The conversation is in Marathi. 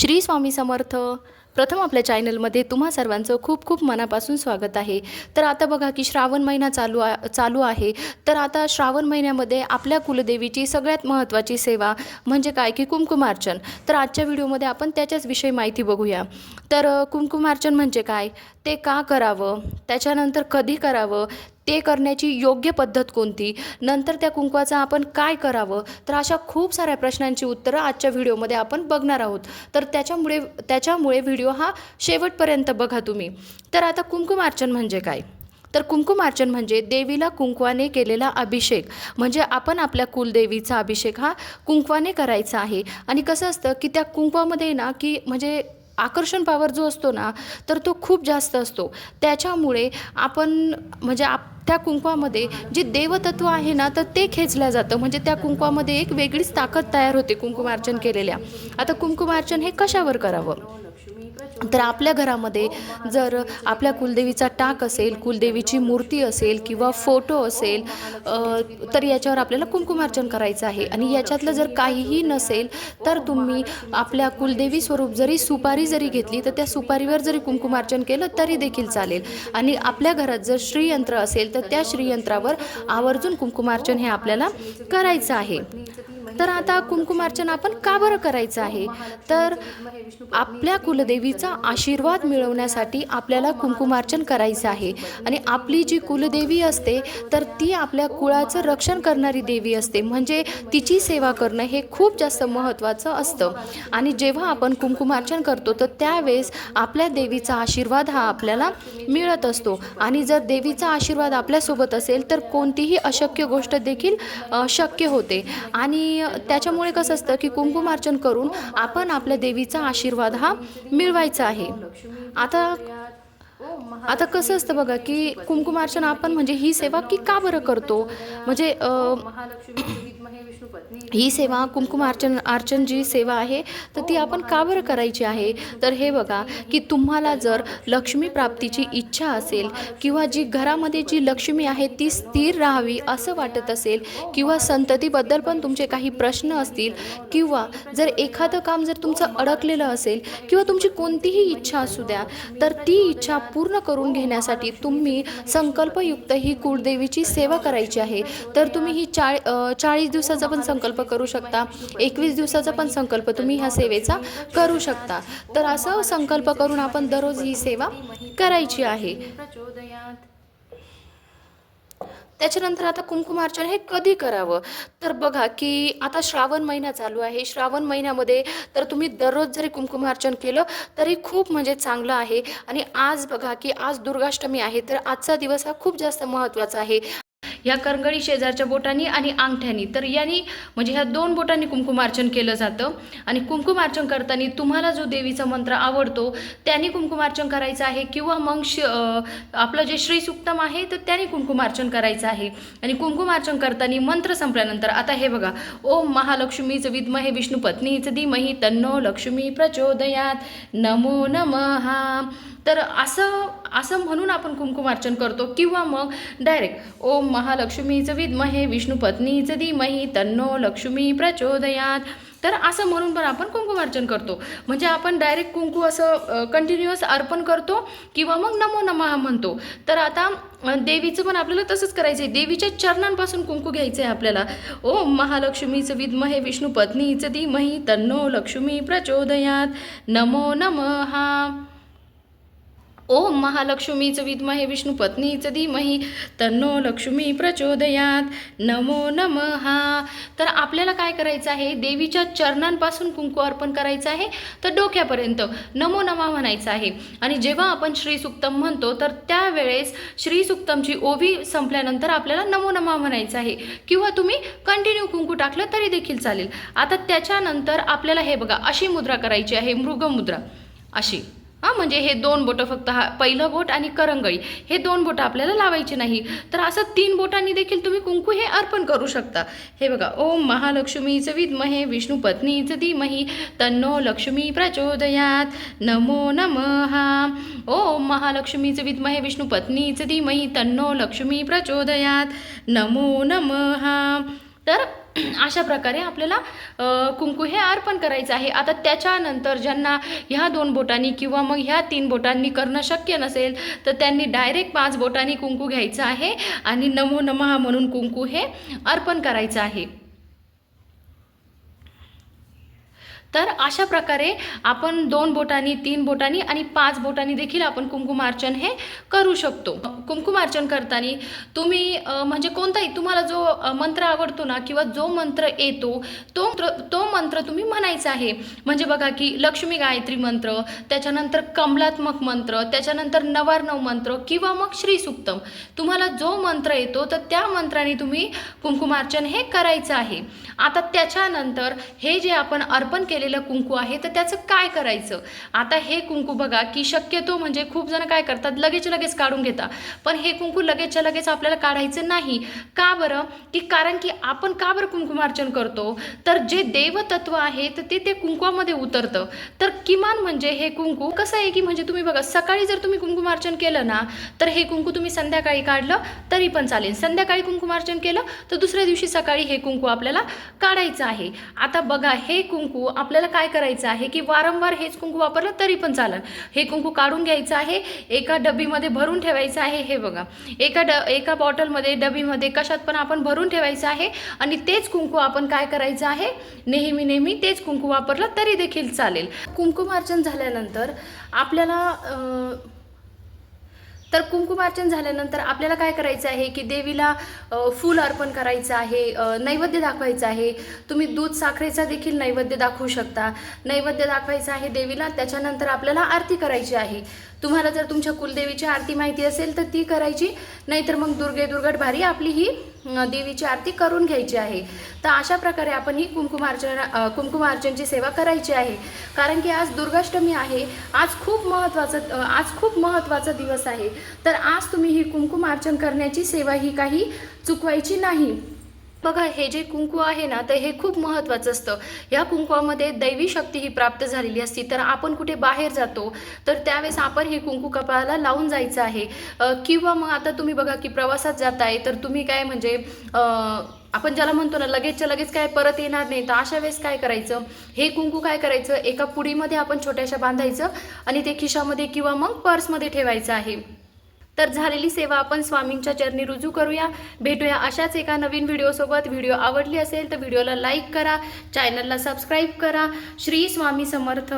श्री स्वामी समर्थ. प्रथम आपल्या चॅनलमध्ये तुम्हा सर्वांचं खूप खूप मनापासून स्वागत आहे. तर आता बघा की श्रावण महिना चालू आ चालू आहे. तर आता श्रावण महिन्यामध्ये आपल्या कुलदेवीची सगळ्यात महत्त्वाची सेवा म्हणजे काय की कुंकुमार्चन. तर आजच्या व्हिडिओमध्ये आपण त्याच्याच विषयी माहिती बघूया. तर कुमकुमार्चन कुंकुमार्चन म्हणजे काय? ते का करावं? त्याच्यानंतर कधी करावं? ते करण्याची योग्य पद्धत कोणती? नंतर त्या कुंकवाचं आपण काय करावं? तर अशा खूप साऱ्या प्रश्नांची उत्तरं आजच्या व्हिडिओमध्ये आपण बघणार आहोत. तर त्याच्यामुळे त्याच्यामुळे व्हिडिओ हा शेवटपर्यंत बघा तुम्ही. तर आता कुंकुमार्चन म्हणजे काय? तर कुंकुमार्चन म्हणजे देवीला कुंकवाने केलेला अभिषेक. म्हणजे आपण आपल्या कुलदेवीचा अभिषेक हा कुंकवाने करायचा आहे. आणि कसं असतं की त्या कुंकवामध्ये ना की म्हणजे आकर्षण पावर जो असतो ना तर तो खूप जास्त असतो. त्याच्यामुळे आपण म्हणजे आप त्या कुंकवामध्ये जे देवतत्व आहे ना तर ते खेचलं जातं. म्हणजे त्या कुंकवामध्ये एक वेगळीच ताकद तयार होते कुंकुमार्चन केलेल्या. आता कुंकुमार्चन हे कशावर करावं? तर आपल्या घरामध्ये जर आपल्या कुलदेवीचा टाक असेल कुलदेवीची मूर्ती असेल किंवा फोटो असेल तर याच्यावर आपल्याला कुंकुमार्चन करायचं आहे. आणि याच्यातलं जर काहीही नसेल तर तुम्ही आपल्या कुलदेवी स्वरूप जरी सुपारी जरी घेतली तर त्या सुपारीवर जरी कुंकुमार्चन केलं तरी देखील चालेल. आणि आपल्या घरात जर श्रीयंत्र असेल तर त्या श्रीयंत्रावर आवर्जून कुंकुमार्चन हे आपल्याला करायचं आहे. तर आता कुंकुमार्चन आपण का बरं करायचं आहे? तर आपल्या कुलदेवीचा आशीर्वाद मिळवण्यासाठी आपल्याला कुंकुमार्चन करायचं आहे. आणि आपली जी कुलदेवी असते तर ती आपल्या कुळाचं रक्षण करणारी देवी असते. म्हणजे तिची सेवा करणं हे खूप जास्त महत्त्वाचं असतं. आणि जेव्हा आपण कुंकुमार्चन करतो तर त्यावेळेस आपल्या देवीचा आशीर्वाद हा आपल्याला मिळत असतो. आणि जर देवीचा आशीर्वाद आपल्यासोबत असेल तर कोणतीही अशक्य गोष्ट देखील शक्य होते. आणि त्याच्यामुळे कसं असतं की कुंकुमार्चन करून आपण आपल्या देवीचा आशीर्वाद हा मिळवायचा आहे. आता आता कसं असतं बघा की कुंकुमार्चन आपण म्हणजे ही सेवा की का बरं करतो? म्हणजे ही सेवा कुंकुमार्चन अर्चन जी सेवा आहे तर ती आपण का बरं करायची आहे? तर हे बघा की तुम्हाला जर लक्ष्मी प्राप्तीची इच्छा असेल किंवा जी घरामध्ये जी लक्ष्मी आहे ती स्थिर राहावी असं वाटत असेल किंवा संततीबद्दल पण तुमचे काही प्रश्न असतील किंवा जर एखादं काम जर तुमचं अडकलेलं असेल किंवा तुमची कोणतीही इच्छा असू द्या तर ती इच्छा पूर्ण करून घेण्यासाठी तुम्ही संकल्पयुक्त ही कुळदेवीची सेवा करायची आहे. तर तुम्ही ही चाळ चाळीस दिवसाचा पण संकल्प करू शकता. एकवीस दिवसाचा पण संकल्प तुम्ही ह्या सेवेचा करू शकता. तर असं संकल्प करून आपण दररोज ही सेवा करायची आहे. त्याच्यानंतर आता कुंकुमार्चन हे कधी करावं? तर बघा की आता श्रावण महिना चालू आहे. श्रावण महिन्यामध्ये तर तुम्ही दररोज जरी कुंकुमार्चन केलं तरी खूप म्हणजे चांगलं आहे. आणि आज बघा की आज दुर्गाष्टमी आहे तर आजचा दिवस हा खूप जास्त महत्त्वाचा आहे. ह्या करंगळी शेजारच्या बोटांनी आणि अंगठ्यानी. तर यांनी म्हणजे ह्या दोन बोटांनी कुंकुमार्चन केलं जातं. आणि कुंकुमार्चन करताना तुम्हाला जो देवीचा मंत्र आवडतो त्याने कुंकुमार्चन करायचं आहे. किंवा मग श आपलं जे श्री सुक्तम आहे तर त्याने कुंकुमार्चन करायचं आहे. आणि कुंकुमार्चन करताना मंत्र संपल्यानंतर आता हे बघा ओम महालक्ष्मीचं विद्महे विष्णू पत्नीचं धीमही तन्नो लक्ष्मी प्रचोदयात. नमो नमहा तर असं असं म्हणून आपण कुंकुमार्चन करतो किंवा मग डायरेक्ट ओम महालक्ष्मीचं विद्महे विष्णू विष्णुपत्नीचं धीमही तन्नो लक्ष्मी प्रचोदयात. तर असं म्हणून पण आपण कुंकुमार्चन करतो. म्हणजे आपण डायरेक्ट कुंकू असं कंटिन्युअस अर्पण करतो किंवा मग नमो नमः म्हणतो. तर आता देवीचं पण आपल्याला तसंच करायचं आहे देवीच्या चरणांपासून कुंकू घ्यायचं आहे आपल्याला. ओम महालक्ष्मीचं विद्महे विष्णू पत्नीचं धीमही तन्नो लक्ष्मी प्रचोदयात. नमो नमः. ओम महालक्ष्मीचं विद्महे विष्णू पत्नीचं धीमही तन्नो लक्ष्मी प्रचोदयात. नमो नमहा तर आपल्याला काय करायचं आहे? देवीच्या चरणांपासून कुंकू अर्पण करायचं आहे. तर डोक्यापर्यंत नमो नमा म्हणायचं आहे. आणि जेव्हा आपण श्री सुक्तम म्हणतो तर त्यावेळेस श्री सुक्तमची ओवी संपल्यानंतर आपल्याला नमो नमा म्हणायचं आहे. किंवा तुम्ही कंटिन्यू कुंकू टाकलं तरी देखील चालेल. आता त्याच्यानंतर आपल्याला हे बघा अशी मुद्रा करायची आहे मृगमुद्रा. अशी. हां म्हणजे हे दोन बोटं फक्त हा पहिलं बोट आणि करंगळी. हे दोन बोटं आपल्याला लावायचे नाही. तर असं तीन बोटांनी देखील तुम्ही कुंकू हे अर्पण करू शकता. हे बघा ओम महालक्ष्मीचं विद्महे विष्णू पत्नीच धीमही तन्नो लक्ष्मी प्रचोदयात. नमो नमहा ओम महालक्ष्मीचं विद्महे विष्णू पत्नीचं धीमही तन्नो लक्ष्मी प्रचोदयात. नमो नमहा तर अशा प्रकारे आपल्याला कुंकू हे अर्पण करायचं आहे. आता त्याच्यानंतर ज्यांना ह्या दोन बोटांनी किंवा मग ह्या तीन बोटांनी करणं शक्य नसेल तर त्यांनी डायरेक्ट पाच बोटांनी कुंकू घ्यायचं आहे आणि नमो नमः म्हणून कुंकू हे अर्पण करायचं आहे. तर अशा प्रकारे आपण दोन बोटांनी तीन बोटांनी आणि पाच बोटांनी देखील आपण कुंकुमार्चन हे करू शकतो. कुंकुमार्चन करताना तुम्ही म्हणजे कोणताही तुम्हाला जो मंत्र आवडतो ना किंवा जो मंत्र येतो तो तो मंत्र तुम्ही म्हणायचा आहे. म्हणजे बघा की लक्ष्मी गायत्री मंत्र त्याच्यानंतर कमलात्मक मंत्र त्याच्यानंतर नवार्णव मंत्र किंवा मग श्री सुक्तम. तुम्हाला जो मंत्र येतो तर त्या मंत्राने तुम्ही कुंकुमार्चन हे करायचं आहे. आता त्याच्यानंतर हे जे आपण अर्पण केलेलं कुंकू आहे तर त्याचं काय करायचं? आता हे कुंकू बघा की शक्यतो म्हणजे खूप जण काय करतात लगेच लगेच काढून घेतात पण हे कुंकू लगेचच्या लगेच आपल्याला काढायचं नाही. का बरं? की कारण की आपण का बरं कुंकुमार्चन करतो? तर जे देवतत्व आहे तर ते ते कुंकवामध्ये उतरतं. तर किमान म्हणजे हे कुंकू कसं आहे की म्हणजे तुम्ही बघा सकाळी जर तुम्ही कुंकुमार्चन केलं ना तर हे कुंकू तुम्ही संध्याकाळी काढलं तरी पण चालेल. संध्याकाळी कुंकुमार्चन केलं तर दुसऱ्या दिवशी सकाळी हे कुंकू आपल्याला काढायचं आहे. आता बघा हे कुंकू आपल्याला काय करायचं आहे की वारंवार हेच कुंकू वापरलं तरी पण चालेल. हे कुंकू काढून घ्यायचं आहे एका डबीमध्ये भरून ठेवायचं आहे हे बघा. एका ड एका बॉटलमध्ये डबीमध्ये कशात पण आपण भरून ठेवायचं आहे आणि तेच कुंकू आपण काय करायचं आहे नेहमी नेहमी तेच कुंकू वापरलं तरी देखील चालेल. कुंकुमार्चन झाल्यानंतर आपल्याला तर कुंकुमार्चन झाल्यानंतर आपल्याला काय करायचं आहे की देवीला फूल अर्पण करायचं आहे नैवेद्य दाखवायचं आहे. तुम्ही दूध साखरेचा देखील नैवेद्य दाखवू शकता. नैवेद्य दाखवायचं आहे देवीला त्याच्यानंतर आपल्याला आरती करायची आहे. तुम्हाला जर तुमच्या कुलदेवीची आरती माहिती असेल तर ती करायची नाहीतर मग दुर्गे दुर्गट भारी आपली ही देवीची आरती करून घ्यायची आहे. तर अशा प्रकारे आपण ही कुंकुमार्चना कुंकुमार्चनची सेवा करायची आहे. कारण की आज दुर्गाष्टमी आहे. आज खूप महत्त्वाचं आज खूप महत्त्वाचा दिवस आहे. तर आज तुम्ही ही कुंकुमार्चन करण्याची सेवा ही काही चुकवायची नाही. बघा हे जे कुंकू आहे ना तर हे खूप महत्त्वाचं असतं. या कुंकवामध्ये दैवी शक्ती ही प्राप्त झालेली असती तर आपण कुठे बाहेर जातो तर त्यावेळेस आपण हे कुंकू कपाळाला लावून जायचं आहे. किंवा मग आता तुम्ही बघा की प्रवासात जाताय तर तुम्ही काय म्हणजे आपण ज्याला म्हणतो ना लगेचच्या लगेच काय परत येणार नाही तर अशा वेळेस काय करायचं? हे कुंकू काय करायचं? एका पुडीमध्ये आपण छोट्याशा बांधायचं आणि ते खिशामध्ये किंवा मग पर्समध्ये ठेवायचं आहे. तर झालेली सेवा आपण स्वामींच्या चरणी रुजू करूया. भेटूया अशाच एका नवीन व्हिडिओसोबत व्हिडिओ आवडली असेल तर व्हिडिओला लाईक करा. चॅनलला सबस्क्राईब करा. श्री स्वामी समर्थ.